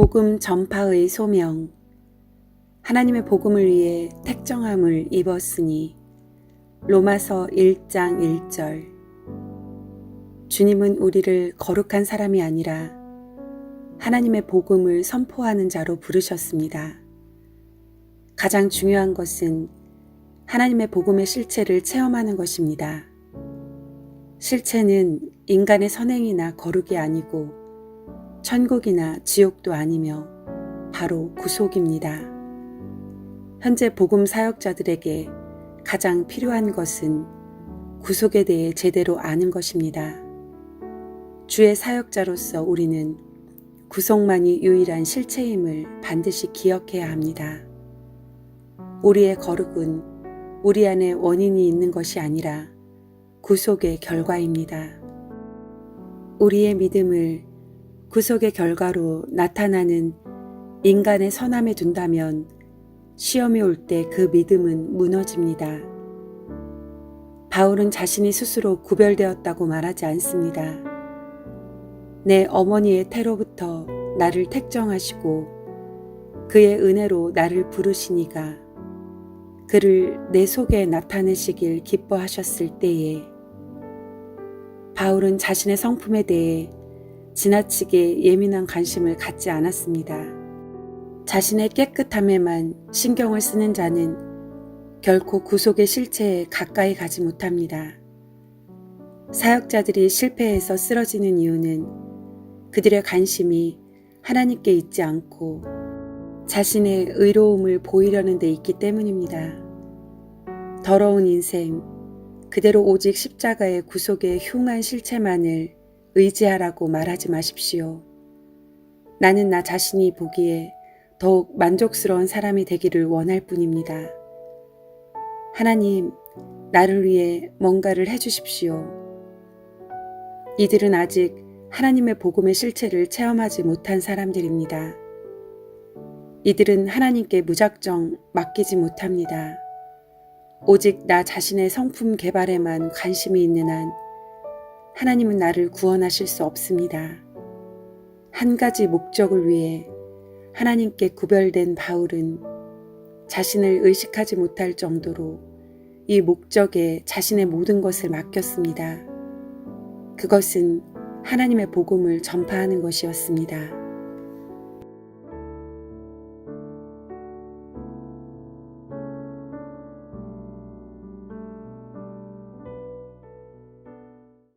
복음 전파의 소명 하나님의 복음을 위해 택정함을 입었으니 로마서 1장 1절 주님은 우리를 거룩한 사람이 아니라 하나님의 복음을 선포하는 자로 부르셨습니다. 가장 중요한 것은 하나님의 복음의 실체를 체험하는 것입니다. 실체는 인간의 선행이나 거룩이 아니고 천국이나 지옥도 아니며 바로 구속입니다. 현재 복음 사역자들에게 가장 필요한 것은 구속에 대해 제대로 아는 것입니다. 주의 사역자로서 우리는 구속만이 유일한 실체임을 반드시 기억해야 합니다. 우리의 거룩은 우리 안에 원인이 있는 것이 아니라 구속의 결과입니다. 우리의 믿음을 구속의 결과로 나타나는 인간의 선함에 둔다면 시험이 올 때 그 믿음은 무너집니다. 바울은 자신이 스스로 구별되었다고 말하지 않습니다. 내 어머니의 태로부터 나를 택정하시고 그의 은혜로 나를 부르시니가 그를 내 속에 나타내시길 기뻐하셨을 때에 바울은 자신의 성품에 대해 지나치게 예민한 관심을 갖지 않았습니다. 자신의 깨끗함에만 신경을 쓰는 자는 결코 구속의 실체에 가까이 가지 못합니다. 사역자들이 실패해서 쓰러지는 이유는 그들의 관심이 하나님께 있지 않고 자신의 의로움을 보이려는 데 있기 때문입니다. 더러운 인생, 그대로 오직 십자가의 구속의 흉한 실체만을 의지하라고 말하지 마십시오. 나는 나 자신이 보기에 더욱 만족스러운 사람이 되기를 원할 뿐입니다. 하나님, 나를 위해 뭔가를 해주십시오. 이들은 아직 하나님의 복음의 실체를 체험하지 못한 사람들입니다. 이들은 하나님께 무작정 맡기지 못합니다. 오직 나 자신의 성품 개발에만 관심이 있는 한 하나님은 나를 구원하실 수 없습니다. 한 가지 목적을 위해 하나님께 구별된 바울은 자신을 의식하지 못할 정도로 이 목적에 자신의 모든 것을 맡겼습니다. 그것은 하나님의 복음을 전파하는 것이었습니다.